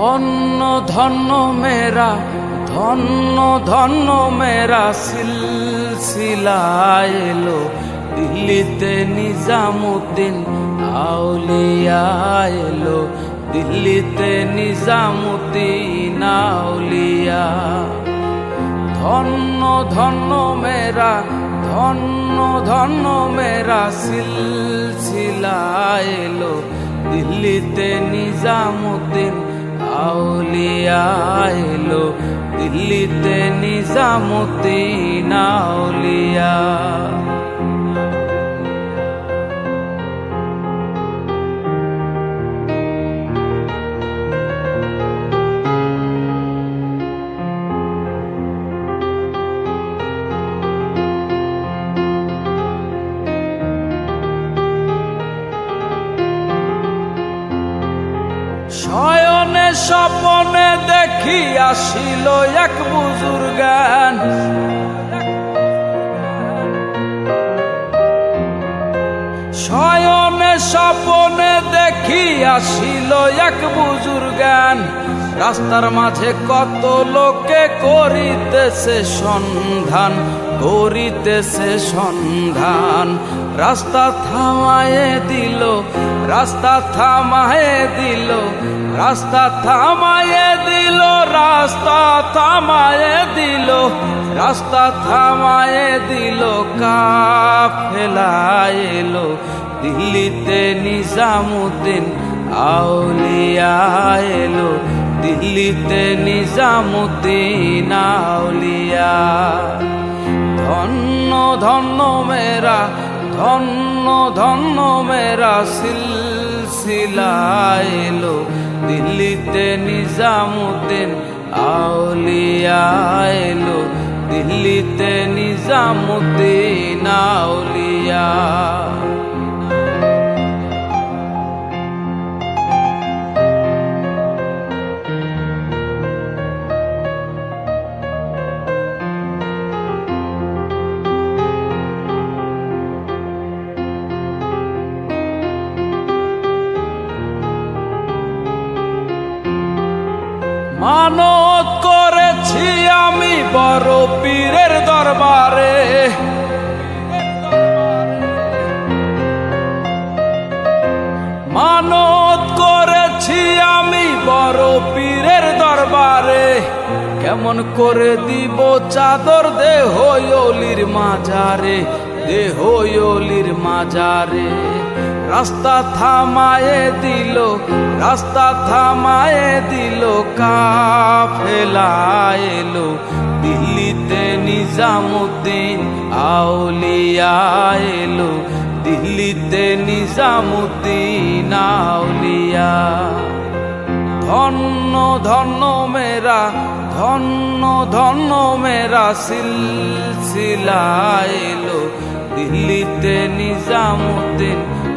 ধন্য ধন্য মেরা, ধন্য ধন্য মেরা সিলসিলা দিল্লিতে নিজামুদ্দিন আউলিয়া এলো দিল্লিতে নিজামুদ্দিন আউলিয়া। ধন্য ধন্য মেরা, ধন্য ধন্য মেরা সিলসিলা দিল্লিতে নিজামুদ্দিন এলো দিল্লিতে নিজামুদ্দিন আউলিয়া। শয়নে স্বপনে দেখি আসিল এক বুজুর্গান শয়নে স্বপনে দেখি আসিল এক বুজুর্গান রাস্তার মাঝে কত লোকে করিতেছে সন্ধান করিতেছে সন্ধান। রাস্তা থামায়ে দিল রাস্তা থামায়ে দিল, রাস্তা থামায়ে দিল, রাস্তা থামায়ে দিল, রাস্তা থামায়ে দিল কাফেলা দিল্লিতে নিজামুদ্দিন, আউলিয়া এলো দিল্লিতে নিজামুদ্দিন, আউলিয়া। ধন্য ধন্য মেরা ধন্য ধন্য মেরা সিলসিলাইলো দিল্লিতে নিজামুদ্দিন আউলিয়া এলো। দিল্লিতে নিজামুদ্দিন মানত করেছি আমি বড় পীরের দরবারে। মানত করেছি আমি বড় পীরের দরবারে। কেমন করে দিব চাদর দেহ মাজারে দেহ মাজারে। রাস্তা থামায়ে দিল, রাস্তা থামায়ে দিল কাফেলা দিল্লিতে নিজামুদ্দিন আউলিয়া এলো। দিল্লিতে নিজামুদ্দিন আউলিয়া। ধন্য ধন্য মেরা, ধন্য ধন্য মেরা সিলসিলা এলো। দিল্লিতে নিজামুদ্দিন